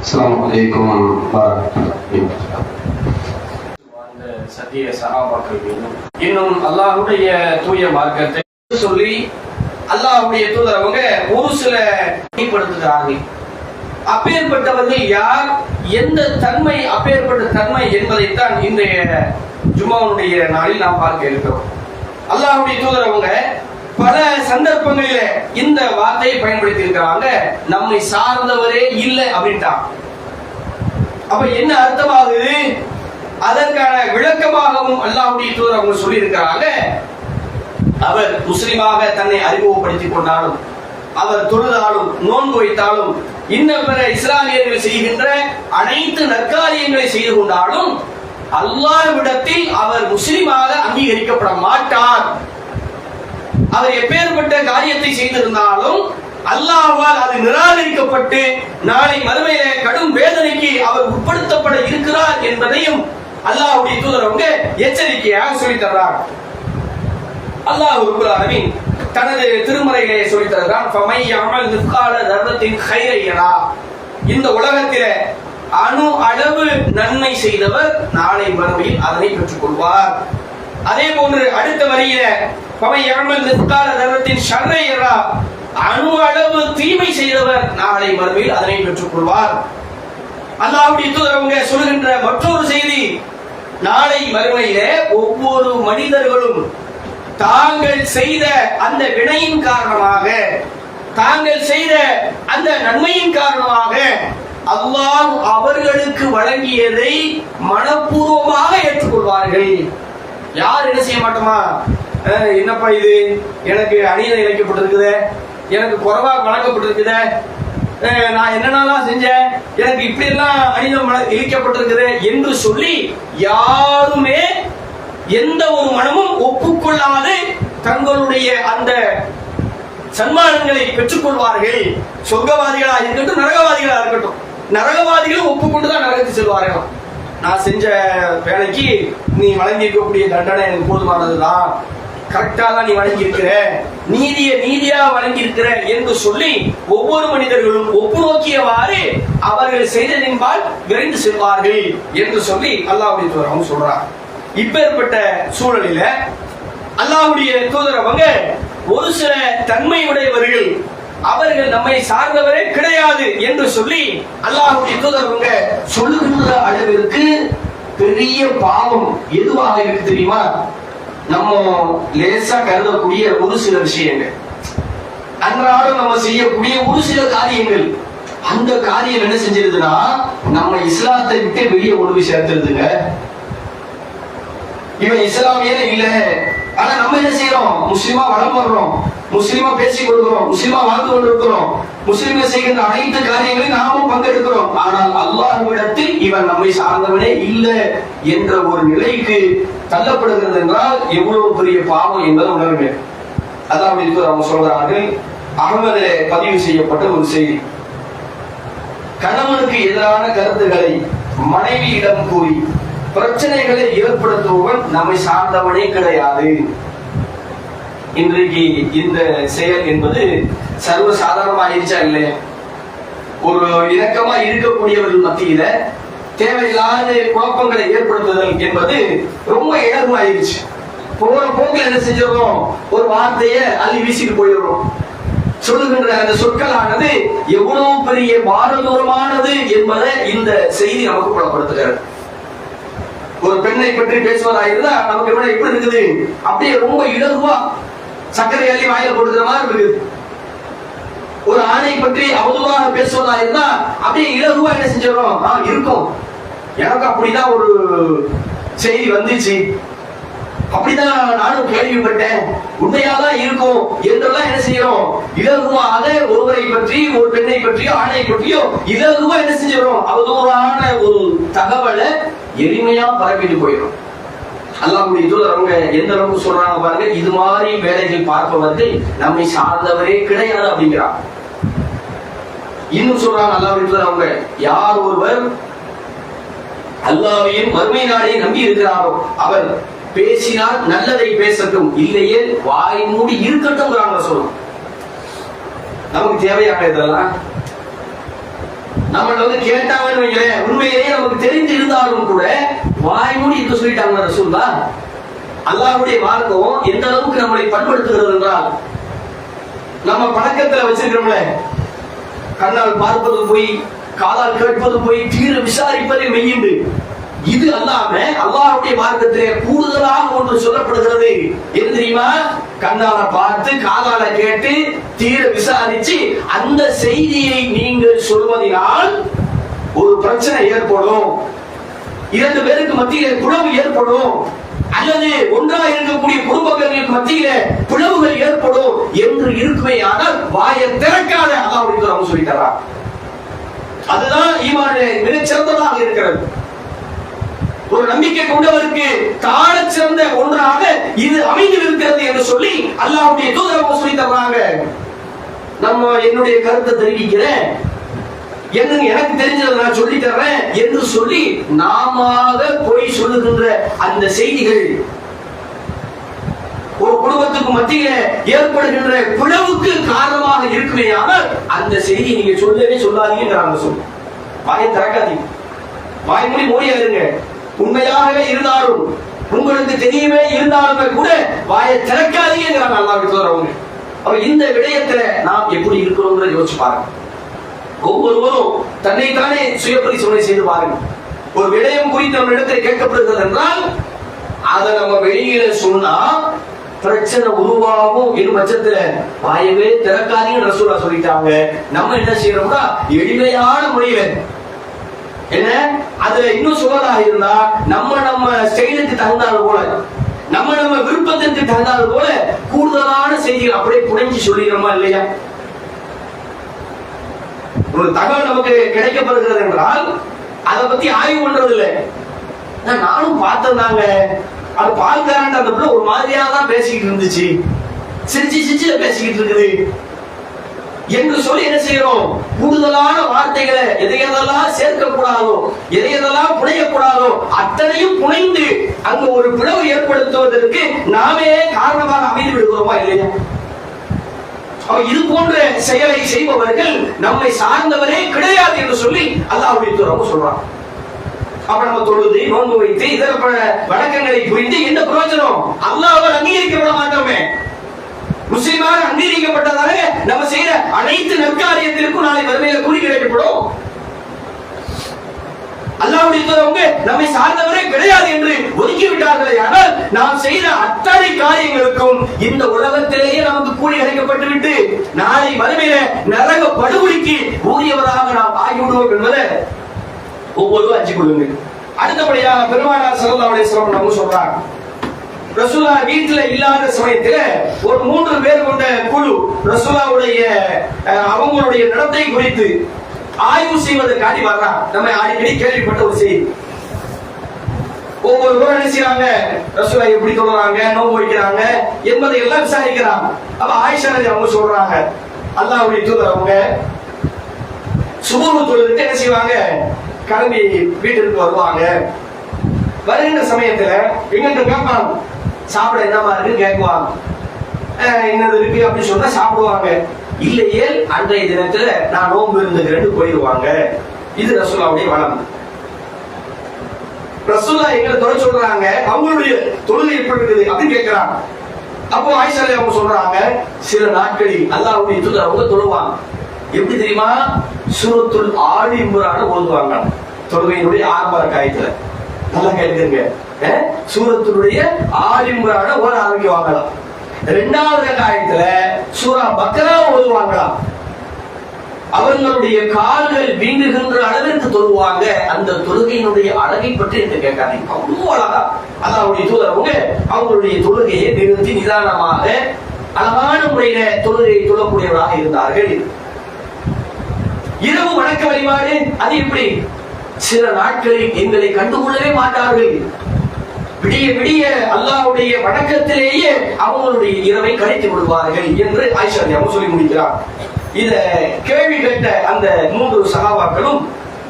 அஸ்லாம் இன்னும் அல்லாஹுடைய தூய மார்க்கத்தை சொல்லி அல்லாஹுடைய தூதர் அவங்க ஒரு சில வெளிப்படுத்துகிறாங்க அப்பேற்பட்டவர்கள் யார் எந்த தன்மை அப்பேற்பட்ட தன்மை என்பதைத்தான் இன்றைய ஜுமாவுடைய நாளில் நாம் பார்க்க இருக்கிறோம். அல்லாஹுடைய தூதர் அவங்க பல சந்தர்ப்பங்களில இந்த வார்த்தையை பயன்படுத்தி இருக்கிறாங்க நம்மை சார்ந்தவரே இல்லை அப்படின்ட்டான். அப்ப என்ன அர்த்தமாகுது? அதற்கான விளக்கமாகவும் அல்லாஹுடைய தூதர் அவங்க சொல்லி இருக்கிறாங்க அவர் முஸ்லிமாக தன்னை அறிமுகப்படுத்திக் கொண்டாலும் அவர் தொழுதாலும் நோன்பு வைத்தாலும் இன்ன பிற இஸ்லாமியர்கள் செய்கின்ற அனைத்து நற்காரியங்களை செய்து கொண்டாலும் அல்லாஹ்விடத்தில் அவர் முஸ்லிமாக அங்கீகரிக்கப்பட மாட்டார். அவர் எப்பேற்பட்ட காரியத்தை செய்திருந்தாலும் அல்லாவால் அது நிராகரிக்கப்பட்டு நாளை மறுமையில கடும் வேதனைக்கு அவர் உட்படுத்தப்பட இருக்கிறார் என்பதையும் அல்லாஹுடைய தூதர் அவங்க எச்சரிக்கையாக சொல்லி தர்றார். அல்லாஹ் ரப்பல் தனது திருமறைகளை சொல்லி தருகிறான் ஃபமை யஅமல் மிஸ்கால தர்ரத்தின் இந்த உலகத்திலே அணு அளவு நன்மை செய்தவர் நாளை மறுமையில் அதனை பெற்றுக் கொள்வார். அதே போன்று அடுத்த வரியில அணு அளவு தீமை செய்தவர் நாளை மறுமையில் அதனை பெற்றுக் கொள்வார். அல்லாஹ்வுடைய தூதரவங்க சொல்கின்ற மற்றொரு செய்தி நாளை மறுமையிலே ஒவ்வொரு மனிதர்களும் தாங்கள் செய்த அந்த வினையின் காரணமாக தாங்கள் செய்த அந்த நன்மையின் காரணமாக அல்லாஹ் அவர்களுக்கு வழங்கியதை மனப்பூர்வமாக ஏற்றுக்கொள்வார்கள். யார் என்ன செய்ய மாட்டோமா? என்னப்பா இது? எனக்கு அணியில் இழைக்கப்பட்டிருக்குதே எனக்கு குறைவா வழங்கப்பட்டிருக்குது. நான் என்னென்னலாம் செஞ்சேன்? எனக்கு இப்படி எல்லாம் அணிதம் இழிக்கப்பட்டிருக்குது என்று சொல்லி யாருமே எந்த ஒரு மனமும் ஒப்புக்கொள்ளாது தங்களுடைய அந்த சன்மானங்களை பெற்றுக்கொள்வார்கள். சொர்க்கவாதிகளாக இருக்கட்டும் நரகவாதிகளாக இருக்கட்டும். நரகவாதிகளும் ஒப்புக்கொண்டு தான் நரகத்தை செல்வார்கள். நான் செஞ்ச வேலைக்கு நீ வழங்கியிருக்கக்கூடிய தண்டனை எனக்கு போதுமானதுதான். கரெக்டா தான் நீ வழங்கியிருக்கிற நீதிய நீதியா வழங்கியிருக்கிற என்று சொல்லி ஒவ்வொரு மனிதர்களும் ஒப்பு நோக்கியவாறு அவர்கள் செய்ததின்பால் விரைந்து செல்வார்கள் என்று சொல்லி அல்லாவுடைய தூதர் சொல்றார். இப்பேற்பட்ட சூழலில அல்லாவுடைய தூதரவங்க ஒரு சில தன்மை உடையவர்கள் அவர்கள் நம்மை சார்ந்தவரே கிடையாது என்று சொல்லி அல்லாஹுடைய தூதரவங்க சொல்லுகின்ற அளவிற்கு பெரிய பாவம் எதுவாக இருக்கு தெரியுமா? நம்ம லேசா கருதக்கூடிய ஒரு சில விஷயங்கள். அன்றாடம் நம்ம செய்யக்கூடிய ஒரு சில காரியங்கள். அந்த காரியம் என்ன செஞ்சிருதுன்னா நம்ம இஸ்லாத்தை விட்டு வெளியே கொண்டு போய் சேர்த்துருதுங்க. இவன் இஸ்லாமியனே இல்லை. ஆனா நம்ம என்ன செய்யறோம்? முஸ்லீமா வளம் வர்றோம். முஸ்லீமா பேசி கொடுக்கிறோம். முஸ்லிமா வாழ்ந்து கொண்டிருக்கிறோம். முஸ்லிம்கள் செய்கின்ற அனைத்து காரியங்களையும் நாமும் பங்கெடுக்கிறோம். ஆனால் அல்லாஹ்விடத்தில் இவன் நம்மை சார்ந்தவனே இல்லை என்ற ஒரு நிலைக்கு தள்ளப்படுகிறது என்றால் எவ்வளவு பெரிய பாவம் என்பதை உணர வேண்டும். அதான் இது அவங்க சொல்றார்கள். அகமதிலே பதிவு செய்யப்பட்ட ஒரு செய்தி. கணவனுக்கு எதிரான கருத்துக்களை மனைவியிடம் கூறி பிரச்சனைகளை ஏற்படுத்துபவன் நம்மை சார்ந்தவனே கிடையாது. இன்றைக்கு இந்த செயல் என்பது சர்வ சாதாரணமாயிருச்சா இல்லையா? ஒரு இணக்கமா இருக்கக்கூடியவர்கள் மத்தியில தேவையில்லாத குழப்பங்களை ஏற்படுத்துதல் என்பது ரொம்ப இயல்பாயிருச்சு போற போக்கில் என்ன செஞ்சிடறோம் ஒரு வார்த்தையை அள்ளி வீசிட்டு போயிடுறோம். சொல்லுகின்ற அந்த சொற்களானது எவ்வளவு பெரிய பாரதூரமானது என்பதை இந்த செய்தி நமக்கு புலப்படுத்துகிறது. ஒரு பெண்ணை பற்றி பேசுவதாயிருந்தா நமக்கு என்ன எப்படி இருக்குது? அப்படியே ரொம்ப இலகுவா சர்க்கரை அள்ளி வாயில போடுகிற மாதிரி இருக்குது. ஒரு ஆணை பற்றி அவதுவாக பேசுவதா இருந்தா அப்படியே இலகுவா என்ன செஞ்சிடறோம்? இருக்கும். எனக்கு அப்படிதான் ஒரு செய்தி வந்துச்சு. அப்படிதான் நானும் கேள்விப்பட்டேன். உண்மையாதான் இருக்கும் என்றெல்லாம் என்ன செய்யறோம்? இலகுவாக ஒருவரை பற்றி ஒரு பெண்ணை பற்றியோ ஆணை பற்றியோ இலகுவா என்ன செஞ்சிடறோம்? அவதூறான ஒரு தகவலை எளிமையா பரப்பிட்டு போயிடும். அல்லாஹ் இதுல அவங்க எந்த அளவுக்கு சொல்றாங்க பாருங்க இது மாதிரி வேலைகள் பார்ப்பவர்கள் நம்மை சார்ந்தவரே கிடையாது அப்படிங்கிறார் இன்னும் சொல்றாங்க அல்லாஹ்வுடைய அவங்க யார் ஒருவர் அல்லாவையும் மறுமை நாளையும் நம்பி இருக்கிறாரோ அவர் பேசினால் நல்லதை பேசட்டும் இல்லையே வாய் மூடி இருக்கட்டும் சொல்லும் நமக்கு தேவையான இதெல்லாம்? நம்மள வந்து கேட்டாங்கன்னு வைங்களேன் உண்மையிலேயே நமக்கு தெரிந்து இருந்தாலும் கூட வாய் மூடி இப்ப சொல்லிட்டாங்க ரசூல்லா அல்லாஹுடைய மார்க்கம் எந்த அளவுக்கு நம்மளை பண்படுத்துகிறது என்றால் நம்ம பழக்கத்துல வச்சிருக்கிறோம்ல கண்ணால் பார்ப்பது போய் காதால் கேட்பது போய் தீர விசாரிப்பதை மெய்யுண்டு. இது அல்லாம அல்லாஹ்வுடைய மார்க்கத்திலே கூடுதலாக ஒன்று சொல்லப்படுகிறது. எது தெரியுமா? கண்ணால பார்த்து காதால கேட்டு தீர விசாரிச்சு அந்த செய்தியை நீங்கள் சொல்வதால் ஒரு பிரச்சனை ஏற்படும். இரண்டு பேருக்கு மத்தியிலே குழவு ஏற்படும். அல்லது ஒன்றா இருக்கக்கூடிய குடும்பங்களுக்கு மத்தியில பிளவுகள் ஏற்படும் என்று இருக்குமே ஆனால் வாயை திறக்காத அல்லாவுடைய சொல்லிட்டாரா அதுதான் ஈமான் மிகச்சிறந்ததாக இருக்கிறது. ஒரு நம்பிக்கை கொண்டவருக்கு தாழ சிறந்த ஒன்றாக இது அமைந்து இருக்கிறது என்று சொல்லி அல்லாவுடைய தூதரவங்க சொல்லி தர்றாங்க. நம்ம என்னுடைய கருத்தை தெரிவிக்கிறேன். என்னங்க எனக்கு தெரிஞ்சதை நான் சொல்லி தர்றேன் என்று சொல்லி நாம போய் சொல்லுகின்ற அந்த செய்திகள் ஒரு குடும்பத்துக்கு மத்தியில ஏற்படுகின்ற பிளவுக்கு காரணமாக இருக்குமே ஆனால் அந்த செய்தி நீங்க சொல்லவே சொல்லாதீங்கிறாங்க சொல்லு வாயை திறக்காதீங்க. வாய் மூடி இருங்க. உண்மையாகவே இருந்தாலும் உங்களுக்கு தெரியவே இருந்தாலுமே கூட வாயை திறக்காதீங்கிறாங்க அல்லாஹ் சொல்றவங்க அப்ப இந்த விடயத்துல நாம் எப்படி இருக்கிறோம் யோசிச்சு பாருங்க. ஒவ்வொருவரும் தன்னைத்தானே சுய பரிசோதனை செய்து பாருங்க. ஒரு விடயம் குறித்து நம்ம இடத்துல கேட்கப்படுகிறது என்றால் அதை நம்ம வெளியில சொன்னா பிரச்சனை உருவாகும் எனும் பட்சத்துல வாயவே திறக்காதீங்கன்னு ரசூலா சொல்லிட்டாங்க. நம்ம என்ன செய்யறோம்னா எளிமையான முறையில என்ன? அதுல இன்னும் சுவதாக இருந்தா நம்ம நம்ம ஸ்டைலுக்கு தகுந்தாது போல நம்ம நம்ம விருப்பத்திற்கு தகுந்தாது போல கூடுதலான செய்திகள் அப்படியே புனைஞ்சு சொல்லிடுறோமா இல்லையா? ஒரு தகவல் நமக்கு கிடைக்கப்படுகிறது என்றால் அதை பத்தி ஆய்வு பண்றது இல்லை நானும் பார்த்தேன்னாங்க அது பால்காரன் அந்த பிள்ளை ஒரு மாதிரியா தான் பேசிக்கிட்டு இருந்துச்சு. சிரிச்சு சிரிச்சு பேசிக்கிட்டு இருக்குது. என்று சொல்லி என்ன செய்யறோம் கூடுதலான வார்த்தைகளை எதையதெல்லாம் சேர்க்கக்கூடாதோ சேர்க்க கூடாதோ புனையக்கூடாதோ அத்தனையும் புனைந்து அங்கு ஒரு பிளவு ஏற்படுத்துவதற்கு நாமே காரணமாக அமைந்து விடுகிறோமா இல்லையா? இது போன்ற செயலை செய்பவர்கள் நம்மை சார்ந்தவரே கிடையாது என்று சொல்லி அல்லாஹுடைய தூரம் சொல்றான் அப்ப நம்ம தொழுது நோன்பு வைத்து இதர பல வழக்கங்களை புரிந்து என்ன பிரயோஜனம்? அல்லாஹ் அங்கீகரிக்கப்பட மாட்டோமே முஸ்லிமாக அங்கீகரிக்கப்பட்டதாக நம்ம செய்யற அனைத்து நற்காரியத்திற்கும் நாளை வறுமையில கூலி கிடைக்கப்படும். அல்லாவுடைய தூதரவங்க நம்மை சார்ந்தவரே கிடையாது என்று ஒதுக்கிவிட்டார்களே ஆனால் நாம் செய்த அத்தனை காரியங்களுக்கும் இந்த உலகத்திலேயே நமக்கு கூலி அழைக்கப்பட்டு விட்டு நாளை மறுமையில நரக படுகொலிக்கு ஊதியவராக நாம் ஆகிவிடுவோம் என்பதை ஒவ்வொரு அஞ்சு கொள்ளுங்க அடுத்தபடியாக பெருமானார் ஸல்லல்லாஹு சிறப்பு நம்ம சொல்றாங்க ரசூலா வீட்டுல இல்லாத சமயத்துல ஒரு மூன்று பேர் கொண்ட குழு ரசூலாவுடைய அவங்களுடைய நடத்தை குறித்து ஆய்வு செய்வதற்காண்டி வர்றான் நம்ம அடிக்கடி கேள்விப்பட்ட ஒரு செய்தி. ஒவ்வொரு என்ன நினைச்சாங்க ரசூலா எப்படி தொழுறாங்க நோன்பு வைக்கிறாங்க என்பதை எல்லாம் விசாரிக்கிறாங்க அப்ப ஆயிஷா நதி அவங்க சொல்றாங்க. அல்லாவுடைய தூதர் அவங்க சுபூர்வு தொழுதுட்டு என்ன செய்வாங்க? கிளம்பி வீட்டிற்கு வருவாங்க. வருகின்ற சமயத்துல எங்கிட்ட கேட்பாங்க சாப்பிட என்னமா இருக்கு? கேட்குவாங்க அஹ் என்னது இருக்கு? அப்படின்னு சொன்னா சாப்பிடுவாங்க. இல்லையே அன்றைய தினத்துல நான் நோன்பு இருந்துக்கிறேன்னு போயிடுவாங்க இது ரசூலாவுடைய வளம். ரசூல்லா எங்களை தொலை சொல்றாங்க அவங்களுடைய தொழுகை எப்படி இருக்குது? அப்படின்னு கேட்கிறாங்க அப்போ ஆயிஷாலே அவங்க சொல்றாங்க சில நாட்களில் அல்லாவுடைய தூதர் அவங்க தொழுவாங்க. எப்படி தெரியுமா? சூரத்துல் ஆடி இம்புரான ஓதுவாங்க. தொழுகையினுடைய ஆரம்ப காயத்துல நல்லா கேட்குங்க சூரத்தினுடைய ஆலிம்புரான ஓர ஆரம்பிக்குவாங்களாம் ரெண்டாவது காயத்துல சூரா பக்ரா ஓதுவாங்களாம் அவர்களுடைய கால்கள் வீங்குகின்ற அளவிற்கு தொழுவாங்க. அந்த தொழுகையினுடைய அழகை பற்றி என்று கேட்காதீங்க. அவ்வளவு அழகா அல்லாவுடைய தூதரவங்க அவங்களுடைய தொழுகையை நிறுத்தி நிதானமாக அழகான முறையில தொழுகையை தொழக்கூடியவராக இருந்தார்கள். இரவு வணக்க வழிபாடு அது எப்படி? சில நாட்களில் எங்களை கண்டுகொள்ளவே மாட்டார்கள். விடிய விடிய அல்லாஹ்வுடைய வணக்கத்திலேயே அவங்களுடைய இரவை கழித்து விடுவார்கள் என்று ஐஸ்வர்யா சொல்லி முடிக்கிறார். இத கேள்வி கேட்ட அந்த மூன்று சகாபாக்களும்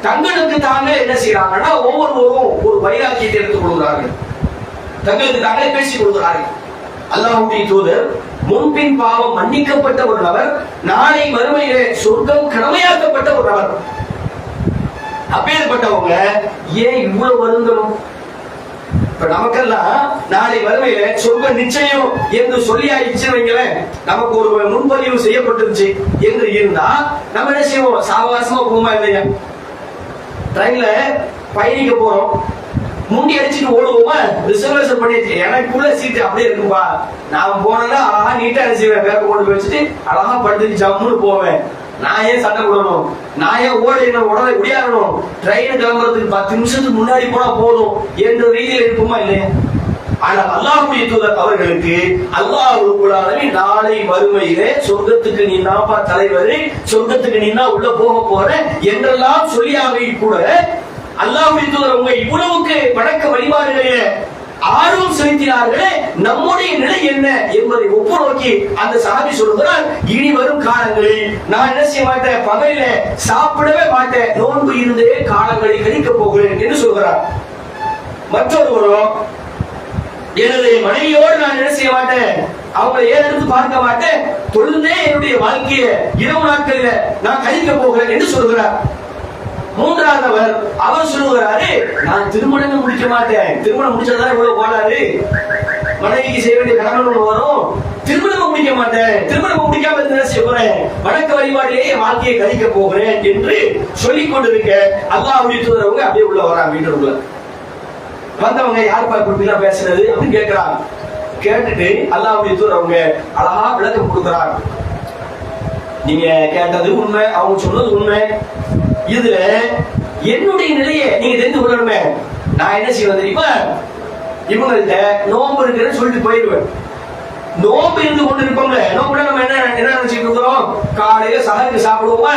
தங்களுக்கு தாங்க என்ன செய்யறாங்கன்னா ஒவ்வொருவரும் ஒரு வைராக்கியத்தை எடுத்துக் கொள்கிறார்கள். தங்களுக்கு தாங்களே பேசிக் கொள்கிறார்கள். அல்லாஹ்வுடைய தூதர் முன்பின் பாவம் மன்னிக்கப்பட்ட ஒரு நபர் நாளை மறுமையிலே சொர்க்கம் கடமையாக்கப்பட்ட ஒரு நபர். அப்பேற்பட்டவங்க ஏன் இவ்வளவு வருந்தணும்? இப்ப நமக்கெல்லாம் நாளை வறுமையில சொர்க்க நிச்சயம் என்று சொல்லி ஆயிடுச்சுன்னு நமக்கு ஒரு முன்பதிவு செய்யப்பட்டிருச்சு என்று இருந்தா நம்ம என்ன செய்வோம்? சாவகாசமா போகுமா இல்லையா? ட்ரெயின்ல பயணிக்க போறோம். முண்டி அடிச்சுட்டு ஓடுவோமா? ரிசர்வேஷன் பண்ணிடுச்சு எனக்குள்ள சீட்டு அப்படியே இருக்கும்பா. நான் போனேன்னா அழகா நீட்டா என்ன செய்வேன் பேப்பர் கொண்டு போய் வச்சுட்டு அழகா படுத்துட்டு ஜம்முன்னு போவேன். நான் ஏன் சண்டை விடணும் நான் ஏன் ஓட என்ன உடனே முடியாடணும் ட்ரெயின் கிளம்புறதுக்கு பத்து நிமிஷத்துக்கு முன்னாடி போனா போதும் என்ற ரீதியில் இருக்குமா இல்லையா. ஆனால் அல்லாஹுடைய தூதர் அவர்களுக்கு அல்லாஹ் ரப்பல் நாளை வறுமையிலே சொர்க்கத்துக்கு நீ நாப்பா தலைவர் சொர்க்கத்துக்கு நீ உள்ள போக போற என்றெல்லாம் சொல்லியாக கூட அல்லாஹுடைய தூதர் உங்க இவ்வளவுக்கு வணக்க வழிபாடுகளிலே ஆர்வம் செலுத்தினார்களே நம்முடைய நிலை என்ன என்பதை ஒப்பு நோக்கி அந்த சாமி சொல்லுகிறார் இனி வரும் காலங்களில் நான் என்ன செய்ய மாட்டேன்? பகையில சாப்பிடவே மாட்டேன். நோன்பு இருந்தே காலங்களை கழிக்க போகிறேன் என்று சொல்கிறார். மற்றொருவரும் எனது மனைவியோடு நான் என்ன செய்ய மாட்டேன்? அவங்களை ஏறெடுத்து பார்க்க மாட்டேன்? தொழுந்தே என்னுடைய வாழ்க்கையை இரவு நாட்களில் நான் கழிக்க போகிறேன் என்று சொல்கிறார். மூன்றாவதவர் அவர் சொல்லுகிறாரு நான் திருமணமே முடிக்க மாட்டேன். திருமணம் முடிச்சதான் இவ்வளவு கோளாறு? மனைவிக்கு செய்ய வேண்டிய கடமை ஒண்ணு வரும். திருமணம் முடிக்க மாட்டேன். திருமணம் முடிக்காம என்ன செய்ய போறேன். வணக்க வழிபாட்டிலேயே வாழ்க்கையை கழிக்க போகிறேன் என்று சொல்லிக் கொண்டிருக்க அல்லாஹ் தூதரவங்க அப்படியே உள்ள வராங்க வீட்டுக்குள்ள வந்தவங்க யார் பார்க்க பேசுறது அப்படின்னு கேட்கிறாங்க கேட்டுட்டு அல்லாஹ்வுடைய தூதர் அவங்க அழகா விளக்கம் கொடுக்குறாங்க. நீங்க கேட்டது உண்மை அவங்க சொன்னது உண்மை. இதுல என்னுடைய நிலையை நீங்க தெரிந்து கொள்ளணுமே. நான் என்ன செய்வேன் தெரியுமா? இவங்கள்ட்ட நோம்பு இருக்குன்னு சொல்லிட்டு போயிடுவேன். நோம்பு இருந்து கொண்டு இருப்போம்ல நோம்புல நம்ம என்ன என்ன நினைச்சிட்டு இருக்கிறோம் காலையில சகருக்கு சாப்பிடுவோமா?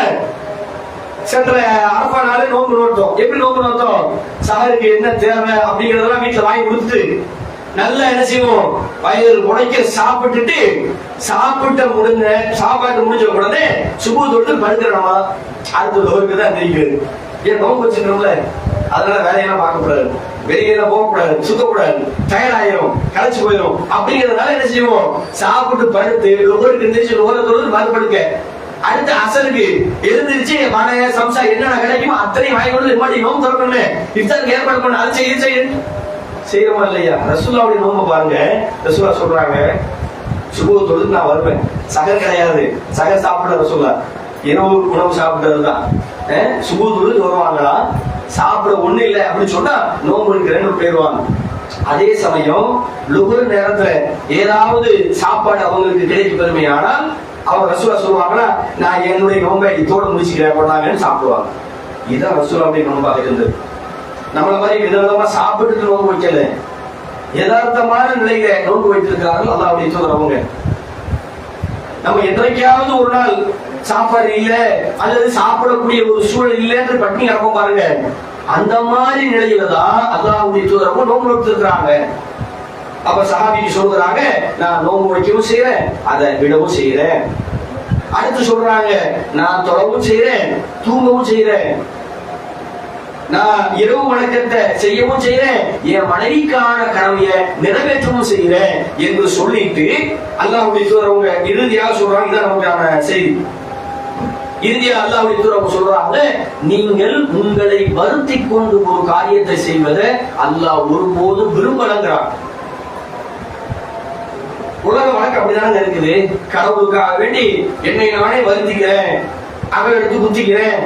சென்ற அரப்பா நாளே நோம்பு நோட்டோம் எப்படி நோம்பு நோட்டோம் சகருக்கு என்ன தேவை அப்படிங்கறதெல்லாம் வீட்டுல வாங்கி கொடுத்துட்டு நல்லா என்ன செய்வோம்? வயிறு உடைக்க சாப்பிட்டுட்டு சாப்பிட்ட முடிஞ்ச சாப்பாட்டு முடிஞ்ச உடனே சுபு தொட்டு படுக்கிறோமா? அடுத்த லோருக்கு தான் தெரிகிறது ஏன் நோம்பு வச்சுக்கணும்ல அதனால வேலையெல்லாம் பார்க்க கூடாது வெளியில போக கூடாது சுத்தக்கூடாது. டயர்ட் ஆயிரும் களைச்சு போயிடும் அப்படிங்கறதுனால என்ன செய்வோம்? சாப்பிட்டு படுத்து லோருக்கு எந்திரிச்சு லோரை தொழுது மறுபடுக்க அடுத்த அசலுக்கு எழுந்திருச்சு வடை சம்சா என்னென்ன கிடைக்குமோ அத்தனையும் வாங்கி கொண்டு மறுபடியும் நோம்பு திறக்கணும் இஃப்தாருக்கு ஏற்பாடு பண்ண அது செய்ய செய்ய செய்யறோமா இல்லையா? ரசூல்லாவுடைய நோம்ப பாருங்க. ரசூலா சொல்றாங்க சுபு தொழுது நான் வருவேன். சகர் கிடையாது. சகர் சாப்பிட ரசூல்லா இரவு உணவு சாப்பிட்டதுதான் தான் சுபு வருவாங்களா? சாப்பிட ஒண்ணு இல்லை அப்படின்னு சொன்னா நோம்பு இருக்கிறேன்னு போயிடுவாங்க அதே சமயம் லுகுர் நேரத்துல ஏதாவது சாப்பாடு அவங்களுக்கு கிடைக்க பெருமையானால் அவங்க ரசூலா சொல்லுவாங்கன்னா நான் என்னுடைய நோம்பை இதோட முடிச்சுக்கிறேன் போனாங்கன்னு சாப்பிடுவாங்க. இதுதான் ரசூலாவுடைய நோன்பாக இருந்தது. நம்மள மாதிரி விதவிதமா சாப்பிட்டுட்டு நோன்பு வைக்கல. யதார்த்தமான நிலையில நோன்பு வைத்திருக்கிறார்கள் அல்லாவுடைய தூதரவங்க நம்ம என்றைக்காவது ஒரு நாள் சாப்பாடு இல்ல அல்லது சாப்பிடக்கூடிய ஒரு சூழல் இல்லைன்னு பட்டினி கிடப்போம் பாருங்க. அந்த மாதிரி நிலையில தான் அல்லாஹ்வுடைய தூதரவங்க நோம்பு வைத்திருக்கிறாங்க அப்ப சஹாபிக்கு சொல்றாங்க நான் நோன்பு வைக்கவும் செய்யறேன் அதை விடவும் செய்யறேன் அடுத்து சொல்றாங்க நான் தொழவும் செய்யறேன் தூங்கவும் செய்யறேன் நான் இரவு வணக்கத்தை செய்யவும் செய்யறேன் என் மனைவிக்கான கனவைய நிறைவேற்றவும் செய்யறேன் என்று சொல்லிட்டு அல்லாஹ்வுடைய தூதரவங்க இறுதியாக சொல்றாங்க. இதான் நமக்கான செய்தி. இறுதியா அல்லாஹ்வுடைய தூதரவங்க சொல்றாங்க நீங்கள் உங்களை வருத்தி கொண்டு ஒரு காரியத்தை செய்வதை அல்லாஹ் ஒருபோதும் விரும்பலங்கிறான். உலக வழக்கு அப்படிதானங்க இருக்குது. கடவுளுக்காக வேண்டி என்னை நானே வருத்திக்கிறேன் அவன் எடுத்து குத்திக்கிறேன்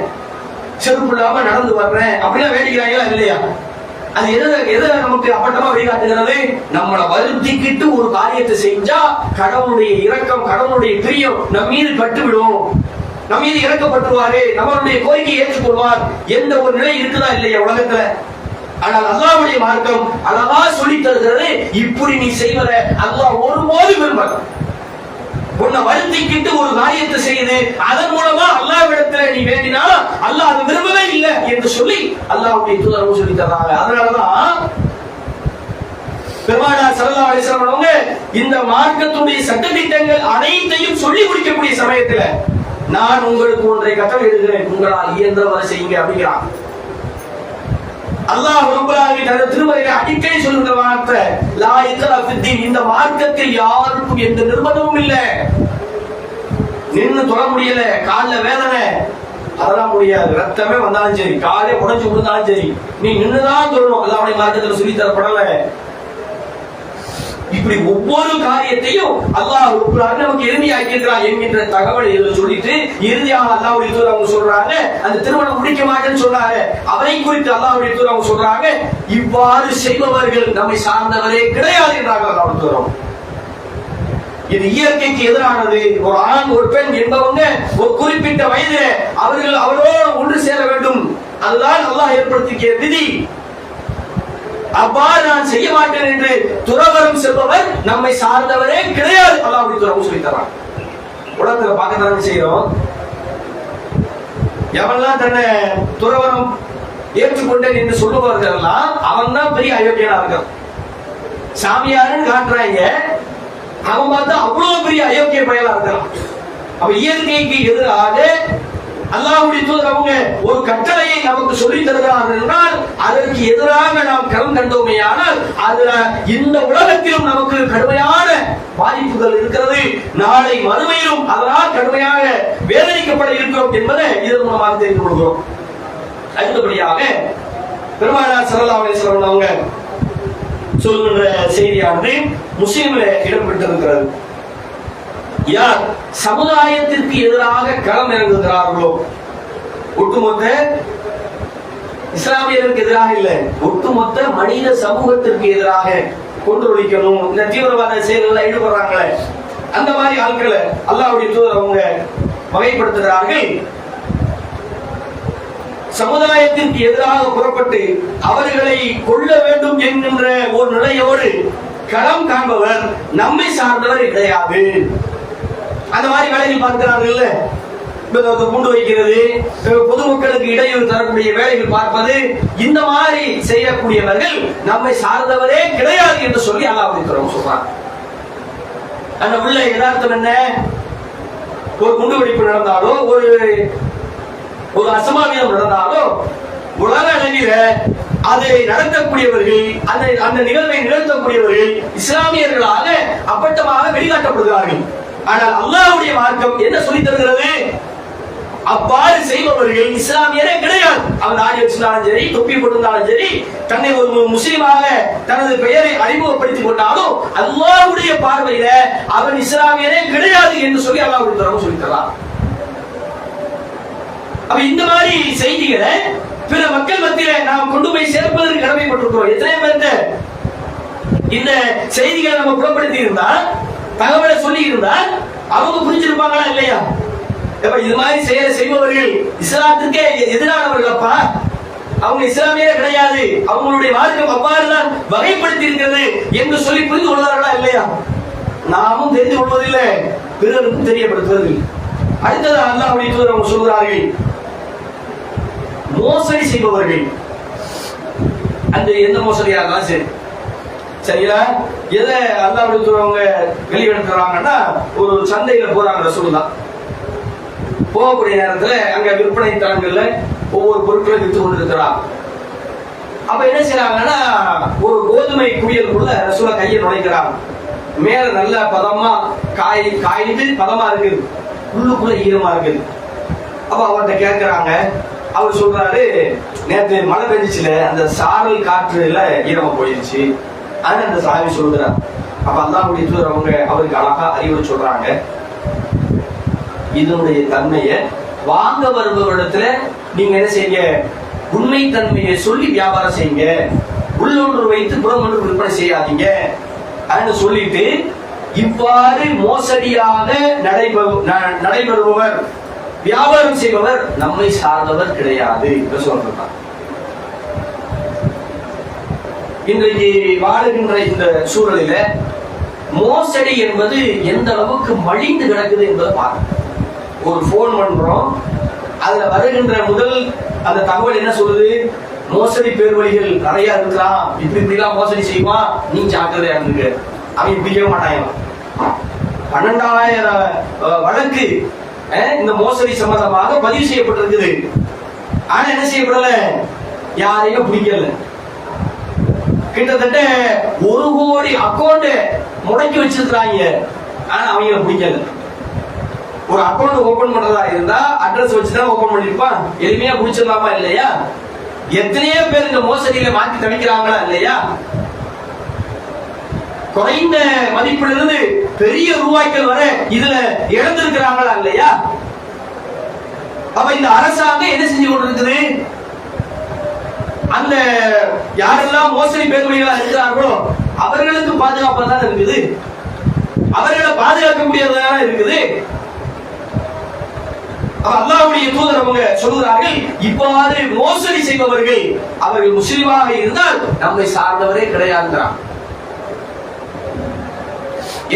செருப்பு இல்லாம நடந்து வர்றேன் அப்படிலாம் வேடிக்கிறாங்களா இல்லையா? அது எது எது நமக்கு அப்பட்டமா வழிகாட்டுகிறது? நம்மளை வருத்திக்கிட்டு ஒரு காரியத்தை செஞ்சா கடவுளுடைய இரக்கம் கடவுளுடைய பிரியம் நம்ம மீது பட்டுவிடும். நம் மீது இறக்கப்பட்டுருவாரு நம்மளுடைய கோரிக்கையை ஏற்றுக்கொள்வார் எந்த ஒரு நிலை இருக்குதா இல்லையா உலகத்துல? ஆனால் அல்லாவுடைய மார்க்கம் அழகா சொல்லி தருகிறது இப்படி நீ செய்வத அல்லாஹ் ஒருபோதும் விரும்பல. உன்னை வருத்திக்கிட்டு ஒரு காரியத்தை செய்யுது அதன் மூலமா அல்லாவிடத்துல நீ வேண்டினா அல்லாஹ் அது விரும்பவே இல்லை என்று சொல்லி அல்லாவுடைய தூதரவு சொல்லி தர்றாங்க. அதனாலதான் பெருமானார் ஸல்லல்லாஹு அலைஹி அவங்க இந்த மார்க்கத்துடைய சட்ட திட்டங்கள் அனைத்தையும் சொல்லி முடிக்கக்கூடிய சமயத்துல நான் உங்களுக்கு ஒன்றை கட்டளை எழுதுகிறேன் உங்களால் இயந்திரவரை செய்யுங்க அப்படிங்கிறான். அல்லாஹ் ரப்பல் தனது திருமறையில அடிக்கடி சொல்லுகிற வார்த்தை லா இக்ரா ஃபித்தீன். இந்த மார்க்கத்தில் யாருக்கும் எந்த நிர்பந்தமும் இல்ல. நின்னு தொட முடியல கால்ல வேதனை. அதெல்லாம் முடியாது. ரத்தமே வந்தாலும் சரி காலே உடஞ்சு விழுந்தாலும் சரி. நீ நின்றுதான் சொல்லணும் அல்லாவுடைய மார்க்கத்தில் சொல்லி தரப்படலை. இப்படி ஒவ்வொரு காரியத்தையும் அல்லாஹ் நமக்கு எளிமையாக்கி என்கின்ற தகவல் இதில் சொல்லிட்டு இறுதியாக அல்லாஹ்வுடைய தூர் அவங்க சொல்றாங்க அந்த திருமணம் முடிக்க மாட்டேன்னு சொன்னாங்க. அவரை குறித்து அல்லாஹ்வுடைய தூர் அவங்க சொல்றாங்க இவ்வாறு செய்பவர்கள் நம்மை சார்ந்தவரே கிடையாது என்றாங்க அல்லாவுடைய தூரம் இது இயற்கைக்கு எதிரானது. ஒரு ஆண் ஒரு பெண் என்பவங்க ஒரு குறிப்பிட்ட வயதிலே அவர்கள் அவரோடு ஒன்று சேர வேண்டும். அதுதான் அல்லாஹ் ஏற்படுத்திய விதி. அவ்வாறு நான் செய்ய மாட்டேன் என்று துறவரம் செல்பவர் நம்மை சார்ந்தவரே கிடையாது. அல்லா அப்படி துறவு சொல்லி தரான் உலகத்துல பார்க்கத்தானே செய்யறோம். எவன்லாம் தன்னை துறவரம் ஏற்றுக்கொண்டேன் என்று சொல்லுபவர்கள் எல்லாம் அவன் தான் பெரிய அயோக்கியனா இருக்கான். சாமியாருன்னு காட்டுறாங்க. அவன் பார்த்தா அவ்வளவு பெரிய அயோக்கிய பயலா இருக்கான். அவன் இயற்கைக்கு எதிராக அல்லாஹுடைய தூதர் அவங்க ஒரு கட்டளையை நமக்கு சொல்லி தருகிறார்கள் என்றால் அதற்கு எதிராக நாம் கரம் கண்டோமே ஆனால் அதுல இந்த உலகத்திலும் நமக்கு கடுமையான பாதிப்புகள் இருக்கிறது. நாளை மறுமையிலும் அதனால் கடுமையாக வேதனைக்கப்பட இருக்கிறோம் என்பதை இதன் மூலமாக தெரிந்து கொள்கிறோம். அடுத்தபடியாக பெருமானார் ஸல்லல்லாஹு அலைஹி அவங்க சொல்லுகின்ற செய்தியானது முஸ்லீம்ல இடம்பெற்றிருக்கிறது. யார் சமுதாயத்திற்கு எதிராக களம் இறங்குகிறார்களோ? ஒட்டுமொத்த இஸ்லாமியருக்கு எதிராக இல்லை. ஒட்டுமொத்த மனித சமூகத்திற்கு எதிராக கொன்றொழிக்கணும். இந்த தீவிரவாத செயல்களில் ஈடுபடுறாங்களே. அந்த மாதிரி ஆட்களை அல்லாவுடைய தூதர் அவங்க வகைப்படுத்துகிறார்கள். சமுதாயத்திற்கு எதிராக புறப்பட்டு அவர்களை கொள்ள வேண்டும் என்கின்ற ஒரு நிலையோடு களம் காண்பவர் நம்மை சார்ந்தவர் கிடையாது. அந்த மாதிரி வேலைகள் பார்க்கிறார்கள் குண்டு வைக்கிறது. பொதுமக்களுக்கு இடையூறு தரக்கூடிய வேலைகள் பார்ப்பது இந்த மாதிரி செய்யக்கூடியவர்கள் நம்மை சார்ந்தவரே கிடையாது என்று சொல்லி அல்லாவுக்கிறோம் சொல்றான். அந்த உள்ள யதார்த்தம் என்ன? ஒரு குண்டு வெடிப்பு நடந்தாலோ ஒரு ஒரு அசமாவியம் நடந்தாலோ உலக அளவில அதை நடத்தக்கூடியவர்கள் அந்த அந்த நிகழ்வை நிகழ்த்தக்கூடியவர்கள் இஸ்லாமியர்களாக அப்பட்டமாக வெளிக்காட்டப்படுகிறார்கள். ஆனால் அல்லாஹ்வுடைய மார்க்கம் என்ன சொல்லி தருகிறது அவ்வாறு செய்பவர்கள் இஸ்லாமியரே கிடையாது. அவன் ஆடி வச்சிருந்தாலும் சரி தொப்பி போட்டிருந்தாலும் சரி தன்னை ஒரு முஸ்லீமாக தனது பெயரை அறிமுகப்படுத்திக் கொண்டாலும் அல்லாவுடைய பார்வையில அவன் இஸ்லாமியரே கிடையாது என்று சொல்லி அல்லாஹ் தரவும் சொல்லித்தரலாம். அப்ப இந்த மாதிரி செய்திகளை பிற மக்கள் மத்தியில நாம் கொண்டு போய் சேர்ப்பதற்கு கடமைப்பட்டிருக்கிறோம். எத்தனை பேர்த்த இந்த செய்திகளை நம்ம புறப்படுத்தி இருந்தா தகவலை சொல்லி இருந்தால் அவங்க புரிஞ்சிருப்பாங்களா இல்லையா? இப்ப இது மாதிரி செய்ய செய்பவர்கள் இஸ்லாத்துக்கே எதிரானவர்கள் அப்பா அவங்க இஸ்லாமியே கிடையாது. அவங்களுடைய மார்க்கம் அவ்வாறுதான் வகைப்படுத்தி இருக்கிறது என்று சொல்லி புரிந்து கொள்வார்களா இல்லையா? நாமும் தெரிந்து கொள்வதில்லை. பிறருக்கும் தெரியப்படுத்துவதில்லை. அடுத்தது அல்லாஹ்வுடைய தூதர் அவங்க சொல்கிறார்கள் மோசடி செய்பவர்கள். அந்த எந்த மோசடியா இருந்தாலும் சரி. சரிங்களா எதை அல்லாஹ்வுடைய தூதர் அவங்க வெளியிடுறாங்கன்னா ஒரு சந்தையில போறாங்க ரசூல் போகக்கூடிய நேரத்துல அங்க விற்பனை தளங்கள்ல ஒவ்வொரு பொருட்களும் வித்து கொண்டிருக்கிறார் அப்ப என்ன செய்யறாங்கன்னா ஒரு கோதுமை குவியலுக்குள்ள ரசூலா கையை நுழைக்கிறாங்க மேல நல்ல பதமா காய் காய்ந்து பதமா இருக்குது. உள்ளுக்குள்ள ஈரமா இருக்குது. அப்ப அவர்கிட்ட கேட்கிறாங்க அவர் சொல்றாரு நேற்று மழை பெஞ்சிச்சுல அந்த சாரல் காற்றுல ஈரமா போயிருச்சு. அது அந்த சாவி சொல்கிறார் அப்ப அல்லாஹ்வுடைய தூதர் அவங்க அவருக்கு அழகா அறிவு சொல்றாங்க. இதனுடைய தன்மையை வாங்க வருபவரிடத்துல நீங்க என்ன செய்யுங்க? உண்மை தன்மையை சொல்லி வியாபாரம் செய்யுங்க. உள்ளொன்று வைத்து புறமொன்று விற்பனை செய்யாதீங்க. அப்படின்னு சொல்லிட்டு இவ்வாறு மோசடியாக நடைபெறு- ந- நடைபெறுபவர் வியாபாரம் செய்பவர் நம்மை சார்ந்தவர் கிடையாது. என்று சொல்றார் இன்றைக்கு வாழுகின்ற இந்த சூழலில மோசடி என்பது எந்த அளவுக்கு மலிந்து கிடக்குது என்பதை பார்க்கணும். ஒரு போன் பண்றோம் அதுல வருகின்ற முதல் அந்த தகவல் என்ன சொல்லுது? மோசடி பேர் வழிகள் நிறைய இருக்கலாம் இப்படி இப்படிலாம் மோசடி செய்வான் நீ ஜாக்கிரதையா இருந்துக்க. அவன் பிடிக்கவே மாட்டான் பன்னெண்டாயிரம் வழக்கு இந்த மோசடி சம்பந்தமாக பதிவு செய்யப்பட்டிருக்குது. ஆனா என்ன செய்யப்படல? யாரையும் பிடிக்கல. கிட்டத்தட்ட ஒரு கோடி அக்கௌண்ட் முடக்கி வச்சிருக்கிறாங்க. ஆனா அவங்கள பிடிக்கல. ஒரு அக்கௌண்ட் ஓபன் பண்றதா இருந்தா அட்ரஸ் வச்சுதான் ஓபன் பண்ணிருப்பான் எளிமையா முடிச்சிடலாமா இல்லையா? எத்தனையோ பேர் இந்த மோசடியில மாத்தி தவிக்கிறாங்களா இல்லையா? குறைந்த மதிப்பிலிருந்து பெரிய ரூபாய்கள் வர இதுல இழந்திருக்கிறாங்களா இல்லையா? அப்ப இந்த அரசாங்கம் என்ன செஞ்சு கொண்டிருக்குது? அந்த யாரெல்லாம் மோசடி பேர்வழிகளா இருக்கிறார்களோ அவர்களுக்கு பாதுகாப்பாக தான் இருக்குது. அவர்களை பாதுகாக்க பாதுகாக்கக்கூடியதாக இருக்குது அல்லாவுடைய தூதர் அவங்க சொல்லுகிறார்கள் இவ்வாறு மோசடி செய்பவர்கள் அவர்கள் முஸ்லிமாக இருந்தால் நம்மை சார்ந்தவரே கிடையாதுங்கிறான்.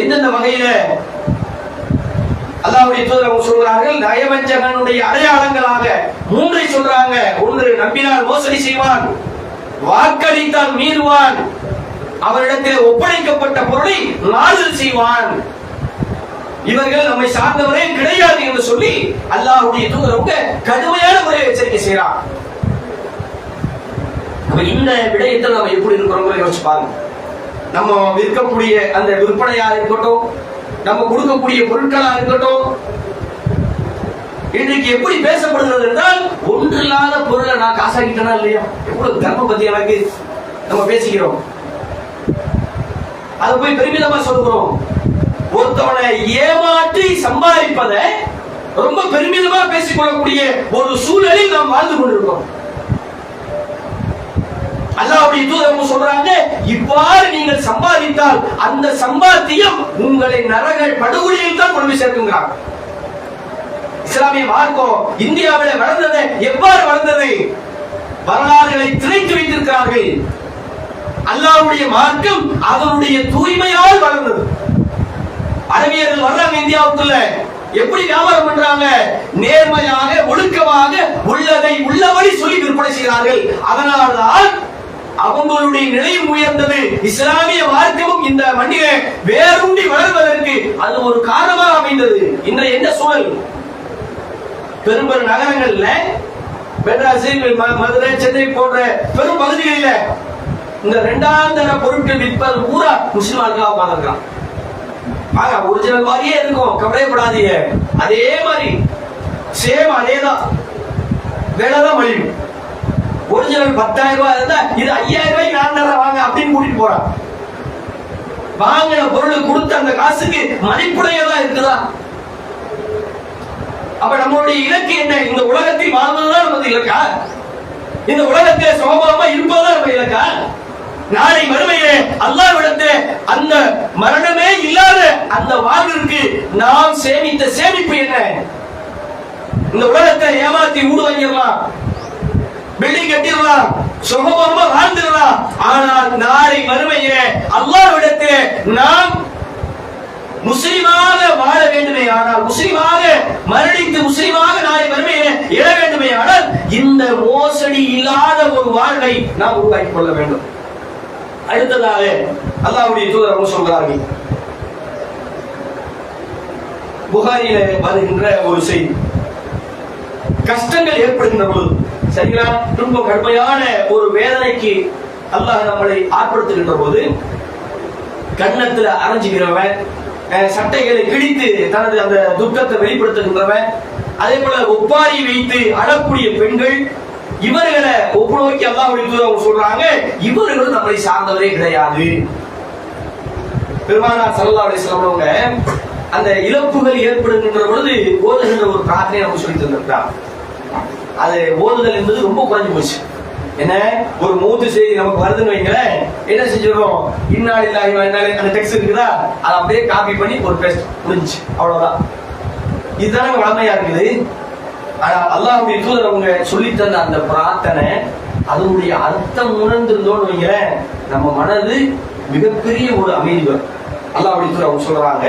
எந்தெந்த வகையில அல்லாவுடைய தூதர் அவங்க சொல்கிறார்கள் நயவஞ்சகனுடைய அடையாளங்களாக மூன்றை சொல்றாங்க. ஒன்று நம்பினால் மோசடி செய்வான் வாக்களித்தால் மீறுவான் அவரிடத்தில் ஒப்படைக்கப்பட்ட பொருளை நாளில் செய்வான். இவர்கள் நம்மை சார்ந்தவரே கிடையாது என்று சொல்லி அல்லாஹ்வுடைய தூதர் கடுமையான முறையில் எச்சரிக்கை செய்யறான் அப்ப இந்த விடயத்தில் நம்ம எப்படி இருக்கிறோம் யோசிச்சு பாருங்க. நம்ம விற்கக்கூடிய அந்த விற்பனையா இருக்கட்டும் நம்ம கொடுக்கக்கூடிய பொருட்களா இருக்கட்டும். இன்றைக்கு எப்படி பேசப்படுகிறது என்றால் ஒன்றில்லாத பொருளை நான் காசாக்கிட்டேனா இல்லையா? எவ்வளவு கர்ம பத்தி எனக்கு நம்ம பேசிக்கிறோம். அதை போய் பெருமிதமா சொல்கிறோம் ஒருத்தவனை ஏமாற்றி சம்பாதிப்பதை ரொம்ப பெருமிதமா பேசிக் கொள்ளக்கூடிய ஒரு சூழலில் நாம் வாழ்ந்து கொண்டிருக்கோம் அல்லாஹ்வுடைய தூதர் சொல்றாங்க சம்பாதித்தால் அந்த சம்பாத்தியம் உங்களை நரக படுகொலியில் தான் கொண்டு சேர்க்குங்கிறாங்க. இஸ்லாமிய மார்க்கம் இந்தியாவில வளர்ந்தது எவ்வாறு வளர்ந்தது வரலாறுகளை திரைத்து வைத்திருக்கிறார்கள். அல்லாவுடைய மார்க்கம் அதனுடைய தூய்மையால் வளர்ந்தது. அரபியர்கள் வர்றாங்க இந்தியாவுக்குள்ள. எப்படி வியாபாரம் பண்றாங்க? நேர்மையாக ஒழுக்கமாக உள்ளதை உள்ளபடி சொல்லி விற்பனை செய்கிறார்கள். அதனால்தான் அவங்களுடைய நிலையும் உயர்ந்தது. இஸ்லாமிய மார்க்கமும் இந்த மண்ணிலே வேரூண்டி வளர்வதற்கு அது ஒரு காரணமாக அமைந்தது. இன்றைய என்ன சூழல்? பெரும் பெரும் நகரங்கள்ல மெட்ராஸ் ம- மதுரை சென்னை போன்ற பெரும் பகுதிகளில் இந்த இரண்டாம் தர பொருட்கள் விற்பது பூரா முஸ்லிமார்களாக ஆட்களா ஆக ஒரிஜினல் மாதிரியே இருக்கும். கவலைப்படாதீங்க. அதே மாதிரி சேம் அதேதான். வேலைதான் மலிவு. ஒரிஜினல் பத்தாயிரம் ரூபாய் இருந்தா இது ஐயாயிரம் ரூபாய்க்கு நான் தரேன் வாங்க அப்படின்னு கூட்டிட்டு போறான். வாங்கின பொருள் கொடுத்த அந்த காசுக்கு மதிப்புடையதா இருக்குதா? அப்ப நம்மளுடைய இலக்கு என்ன? இந்த உலகத்தில் வாழ்வதுதான் நமது இலக்கா? இந்த உலகத்திலே சோபமா இருப்பதுதான் நம்ம இலக்கா? நாளை மறுமையிலே அல்லாஹ்விடத்திலே அந்த மரணமே இல்லாத அந்த வாழ்விற்கு நாம் சேமித்த சேமிப்பு என்ன? இந்த உலகத்தை ஏமாத்தி ஊடு வாங்கிடலாம் பில்டிங் கட்டிடலாம் சுகபமா வாழ்ந்துடலாம் ஆனால் நாளை மறுமையில அல்லாஹ்விடத்திலே நாம் முஸ்லிமாக வாழ வேண்டுமே ஆனால் முஸ்லிமாக மரணித்து முஸ்லிமாக நாளை மறுமையில எழ வேண்டுமே ஆனால் இந்த மோசடி இல்லாத ஒரு வாழ்வை நாம் உருவாக்கி கொள்ள வேண்டும். அடுத்ததாக அல்லாவுடைய தூதர் சொல்கிறார்கள். புகாரியில வருகின்ற ஒரு செய்தி. கஷ்டங்கள் ஏற்படுகின்ற பொழுது சரிங்களா ரொம்ப கடுமையான ஒரு வேதனைக்கு அல்லாஹ் நம்மளை ஆட்படுத்துகின்ற போது கன்னத்துல அரைஞ்சுகிறவன் அஹ், சட்டைகளை கிழித்து தனது அந்த துக்கத்தை வெளிப்படுத்துகின்றவன் அதே போல ஒப்பாரி வைத்து அழக்கூடிய பெண்கள் இவர்களை ஒப்புநோக்கி அல்லாஹுடைய தூதர் அவங்க சொல்றாங்க இவர்களும் நம்மளை சார்ந்தவரே கிடையாது. பெருமானார் சல்லா அலி வஸல்லம் அந்த இழப்புகள் ஏற்படுகின்ற பொழுது ஓதுகின்ற ஒரு பிரார்த்தனை நமக்கு சொல்லி தந்திருக்கிறார் அது ஓதுதல் என்பது ரொம்ப குறைஞ்சு போச்சு. என்ன? ஒரு மூத்து செய்தி நமக்கு வருதுன்னு வைங்களேன். என்ன செஞ்சிடறோம் இன்னால் இல்லாஹி இன்னாலே அந்த டெக்ஸ்ட் இருக்குதா? அதை அப்படியே காப்பி பண்ணி ஒரு பேஸ்ட் முடிஞ்சு அவ்வளவுதான். இதுதானே வளமையா இருக்குது. ஆனா அல்லாஹுடைய தூதர் அவங்க சொல்லி தந்த அந்த பிரார்த்தனை அதனுடைய அர்த்தம் உணர்ந்திருந்தோம்னு வைங்களேன் நம்ம மனது மிகப்பெரிய ஒரு அமைதி வரும். அல்லாஹுடைய தூதர் அவங்க சொல்றாங்க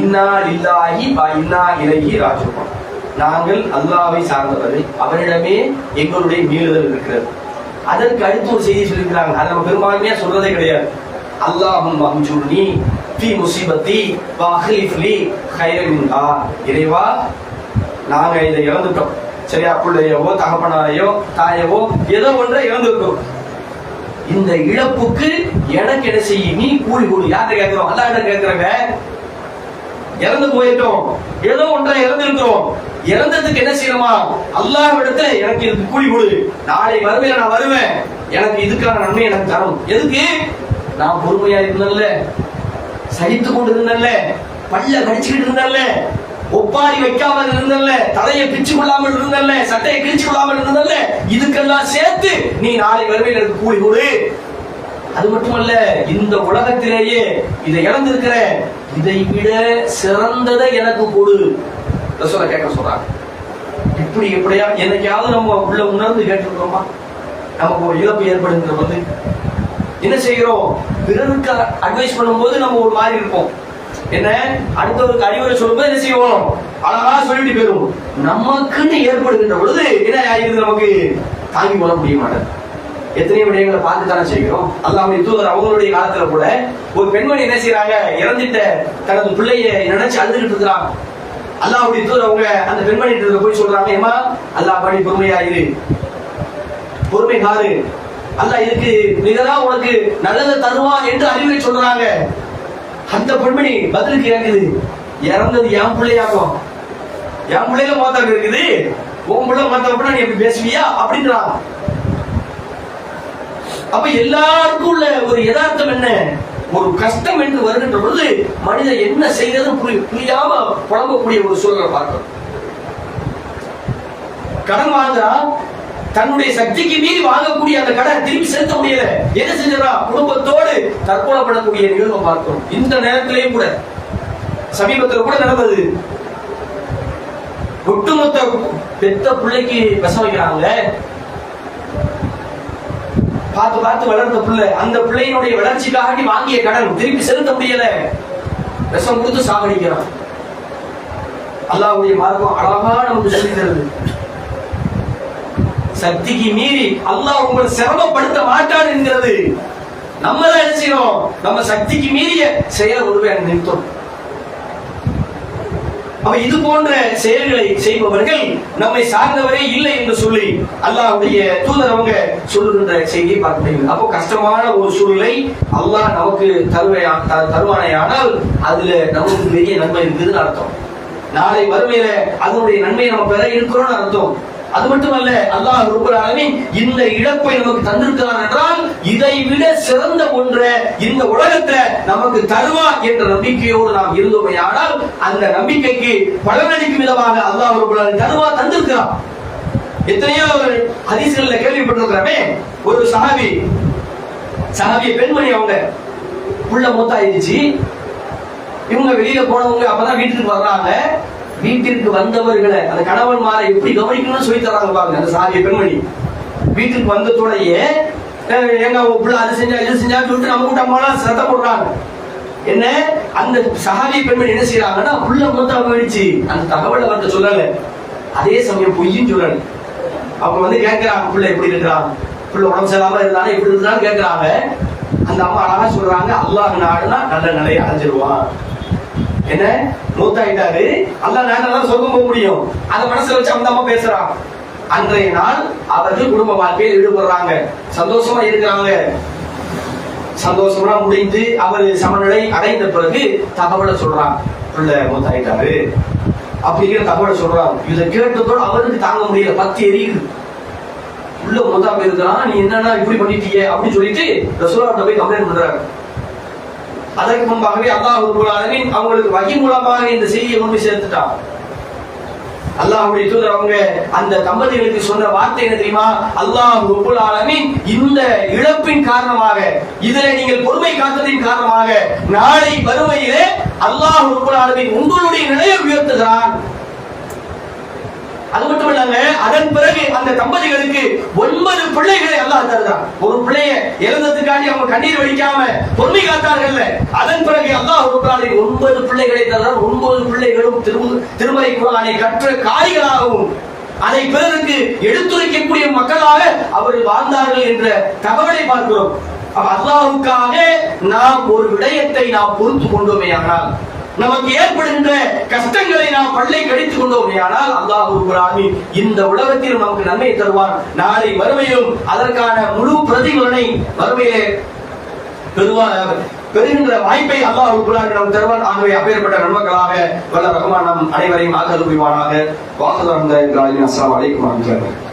இன்னா இல்லாஹி பா இன்னா இலகி ராஜகுமார் நாங்கள் அல்லாவை சார்ந்தவர்கள். அவரிடமே எங்களுடைய மீறுதல் இருக்கிறது. அதற்கு அடுத்து ஒரு செய்தி சொல்லியிருக்கிறாங்க. அதை நம்ம பெரும்பான்மையா சொல்றதே கிடையாது. அல்லாஹும் அம்ஜுர்னி பி முசீபத்தி வ அஹ்லிஃப் இறைவா நாங்க இதை இழந்துட்டோம் சரியா? பிள்ளையவோ தகப்பனாரையோ தாயவோ ஏதோ ஒன்றை இழந்துட்டோம் இந்த இழப்புக்கு எனக்கு என்ன செய்ய? நீ கூலி கூலி யார்கிட்ட கேட்கிறோம்? அல்லாஹ்கிட்ட கேட்கிறவங்க இறந்து போயிட்டோம். ஏதோ ஒன்றை இறந்திருக்கிறோம். இறந்ததுக்கு என்ன செய்யணுமா? அல்லாஹ் இடத்துல எனக்கு இதுக்கு கூலி கொடு. நாளை வருவேன் நான் வருவேன். எனக்கு இதுக்கான நன்மை எனக்கு தரும். எதுக்கு? நான் பொறுமையா இருந்தேன்ல. சகித்து கொண்டு இருந்தேன்ல. பல்ல கடிச்சுக்கிட்டு இருந்தேன்ல. ஒப்பாரி வைக்காமல் இருந்தல்ல தலையை பிச்சு கொள்ளாமல் இருந்தல்ல சட்டையை கிழிச்சு கொள்ளாமல் இருந்தல்ல இதுக்கெல்லாம் சேர்த்து நீ நாளை வருவேன் எனக்கு கூலி கொடு. அது மட்டுமல்ல இந்த உலகத்திலேயே இதை இழந்திருக்கிற இதை விட சிறந்ததை எனக்கு கொடு. ரசூலை கேட்க சொல்றாங்க. இப்படி எப்படியா என்னைக்காவது நம்ம உள்ள உணர்ந்து கேட்டிருக்கிறோமா? நமக்கு ஒரு இழப்பு ஏற்படுங்கிற போது என்ன செய்கிறோம்? பிறருக்கு அட்வைஸ் பண்ணும்போது நம்ம ஒரு மாதிரி இருப்போம். என்ன? அடுத்தவருக்கு அறிவுரை சொல்லும்போது என்ன செய்வோம்? அழகா சொல்லிட்டு போயிடும் நமக்குன்னு ஏற்படுகின்ற பொழுது என்ன ஆகிறது நமக்கு? தாங்கி கொள்ள முடிய மாட்டேன் எத்தனை விடயங்களை பார்த்து தானே செய்கிறோம். அல்லாவுடைய தூதர் அவங்களுடைய காலத்துல கூட ஒரு பெண்மணி என்ன செய்யறாங்க இறந்துட்ட தனது பிள்ளைய நினைச்சு அழுதுகிட்டு இருக்கிறாங்க அல்லாவுடைய தூதர் அவங்க அந்த பெண்மணி போய் சொல்றாங்க ஏமா அல்லாஹ் படி பொறுமையா இரு. பொறுமை காரு அல்லாஹ் இதுக்கு நிகரா உனக்கு நல்லதை தருவான் என்று அறிவுரை சொல்றாங்க. அந்த பெண்மணி பதிலுக்கு இறங்குது. இறந்தது என் பிள்ளையாகும். என் பிள்ளையில மாத்தாங்க இருக்குது. உன் பிள்ளை மாத்தா நீ எப்படி பேசுவியா? அப்படின்றான் அப்ப எல்லாருக்கும் உள்ள ஒரு யதார்த்தம் என்ன? ஒரு கஷ்டம் என்று வருகின்ற பொழுது மனிதன் என்ன செய்யறதும் புரியாம புலம்பக்கூடிய ஒரு சூழலை பார்க்கிறோம் கடன் வாங்குறா தன்னுடைய சக்திக்கு மீறி வாங்கக்கூடிய அந்த கடன் திருப்பி செலுத்த முடியல. என்ன செஞ்சா குடும்பத்தோடு தற்கொலை பண்ணக்கூடிய நிகழ்வை பார்க்கிறோம் இந்த நேரத்திலேயும் கூட சமீபத்தில் கூட நடந்தது. ஒட்டுமொத்த பெத்த பிள்ளைக்கு விஷம் வைக்கிறாங்க பார்த்து பார்த்து வளர்ந்த பிள்ளை அந்த பிள்ளையினுடைய வளர்ச்சிக்காக வாங்கிய கடன் திருப்பி செலுத்த முடியல. விஷம் கொடுத்து சாகடிக்கிறான். அல்லாவுடைய மார்க்கம் அழகா நமக்கு சொல்லி தருது. சக்திக்கு மீறி அல்லாஹ் உங்களை சிரமப்படுத்த மாட்டான் என்கிறது. நம்ம தான் நம்ம சக்திக்கு மீறிய செயல் ஒருவே நிறுத்தம். அப்ப இது போன்ற செயல்களை செய்பவர்கள் நம்மை சார்ந்தவரே இல்லை என்று சொல்லி அல்லாஹுடைய தூதர் அவங்க சொல்லுகின்ற செய்தியை பார்க்க முடியும் அப்போ கஷ்டமான ஒரு சூழ்நிலை அல்லாஹ் நமக்கு தருவையா த- தருவானேயானால் அதுல நமக்கு பெரிய நன்மை இருக்குதுன்னு அர்த்தம். நாளை வறுமையில அதனுடைய நன்மையை நம்ம பெற இருக்கிறோம்னு அர்த்தம். அது மட்டுமல்ல அல்லாஹ் ரப்பல் ஆலமீன் இந்த இழப்பை நமக்கு தந்திருக்கிறான் என்றால் இதை விட சிறந்த ஒன்றை இந்த உலகத்துல நமக்கு தருவா என்ற நம்பிக்கையோடு நாம் இருந்தோமே. ஆனால் அந்த நம்பிக்கைக்கு பலனளிக்கும் விதமாக அல்லாஹ் ரப்பல் ஆலமீன் தருவா தந்திருக்கிறான். எத்தனையோ ஹதீஸ்கள்ல கேள்விப்பட்டிருக்கிறமே ஒரு சஹாபி சஹாபிய பெண்மணி அவங்க உள்ள மூத்தாயிருச்சு. இவங்க வெளியில போனவங்க அப்பதான் வீட்டுக்கு வர்றாங்க. வீட்டிற்கு வந்தவர்களை அந்த கணவன்மாரை எப்படி கவனிக்கணும்னு சொல்லி தராங்க பாருங்க அந்த சாதிய பெண்மணி. வீட்டுக்கு வந்ததோடயே எங்க பிள்ளை அது செஞ்சா இது செஞ்சா சொல்லிட்டு நம்ம கூட்ட அம்மாலாம் சத்தம் போடுறாங்க. என்ன? அந்த சஹாபி பெண்மணி என்ன செய்யறாங்கன்னா புள்ள மூத்தா போயிடுச்சு அந்த தகவலை அவர்கிட்ட சொல்லல. அதே சமயம் பொய்யும் சொல்லல. அவங்க வந்து கேட்கிறாங்க பிள்ளை எப்படி இருக்கிறாங்க பிள்ளை உடம்பு சரியில்லாம இருந்தாலும் எப்படி இருந்தாலும் கேட்கிறாங்க. அந்த அம்மா அழகா சொல்றாங்க அல்லாஹ் நாடுனா நல்ல நிலையை அடைஞ்சிருவான். என்ன? மூத்தாயிட்டாரு அல்ல நேரம் சொர்க்கம் போக முடியும். அதை மனசுல வச்சு அந்த அம்மா பேசுறான். அன்றைய நாள் அவர்கள் குடும்ப வாழ்க்கையில் ஈடுபடுறாங்க. சந்தோஷமா இருக்கிறாங்க. சந்தோஷமா முடிந்து அவர் சமநிலை அடைந்த பிறகு தகவலை சொல்றான். புள்ள மூத்தாயிட்டாரு அப்படிங்கிற தகவலை சொல்றான். இதை கேட்டதோட அவருக்கு தாங்க முடியல. பத்தி எரியுது. உள்ள மூத்தாம இருக்கிறான். நீ என்னன்னா இப்படி பண்ணிட்டீங்க அப்படின்னு சொல்லிட்டு ரசோலாட்ட போய் கம்ப்ளைண்ட் பண்றாரு. அதற்கு முன்பாகவே அல்லாஹ் அவங்களுக்கு வகி மூலமாக இந்த செய்தியை கொண்டு சேர்த்துட்டான். அல்லாஹுடைய தூதர் அவங்க அந்த தம்பதிகளுக்கு சொன்ன வார்த்தை என்ன தெரியுமா? அல்லாஹ் ரப்பல் ஆலமின் இந்த இழப்பின் காரணமாக இதுல நீங்கள் பொறுமை காத்ததின் காரணமாக நாளை வறுமையிலே அல்லாஹ் ரப்பல் ஆலமின் உங்களுடைய நிலையை உயர்த்துகிறான். அது மட்டும் இல்லாம அதன் பிறகு அந்த தம்பதிகளுக்கு ஒன்பது பிள்ளைகளை அல்லாஹ் தருகிறான். ஒரு பிள்ளைய இறந்ததுக்காண்டி அவங்க கண்ணீர் வலிக்காம பொறுமை காத்தார்கள் அதன் பிறகு அல்லாஹ் ரப்பல் ஒன்பது பிள்ளைகளை தருகிறான். ஒன்பது பிள்ளைகளும் திரும திருமறை குரானை கற்ற காரிகளாகவும் அதை பிறருக்கு எடுத்துரைக்கக்கூடிய மக்களாக அவர்கள் வாழ்ந்தார்கள் என்ற தகவலை பார்க்கிறோம். அல்லாவுக்காக நாம் ஒரு விடயத்தை நாம் பொறுத்து கொண்டோமே ஆனால் நமக்கு ஏற்படுகின்ற கஷ்டங்களை நாம் பல்லை கடித்துக் கொண்டோம் ஆனால் அல்லாஹ் இந்த உலகத்தில் நமக்கு நன்மை தருவான் நாளை வறுமையிலும் அதற்கான முழு பிரதிபலனை வறுமையிலே பெறுவார் பெறுகின்ற வாய்ப்பை அல்லாஹ் ரப்புல் நம் தருவான் ஆகவே அப்பேற்பட்ட நண்பர்களாக வல்ல ரஹ்மான் நம் அனைவரையும் ஆக்கல் புரிவானாக வாசல் அஸ்லாம் அலைக்கும் வரஹ்மத்துல்லாஹி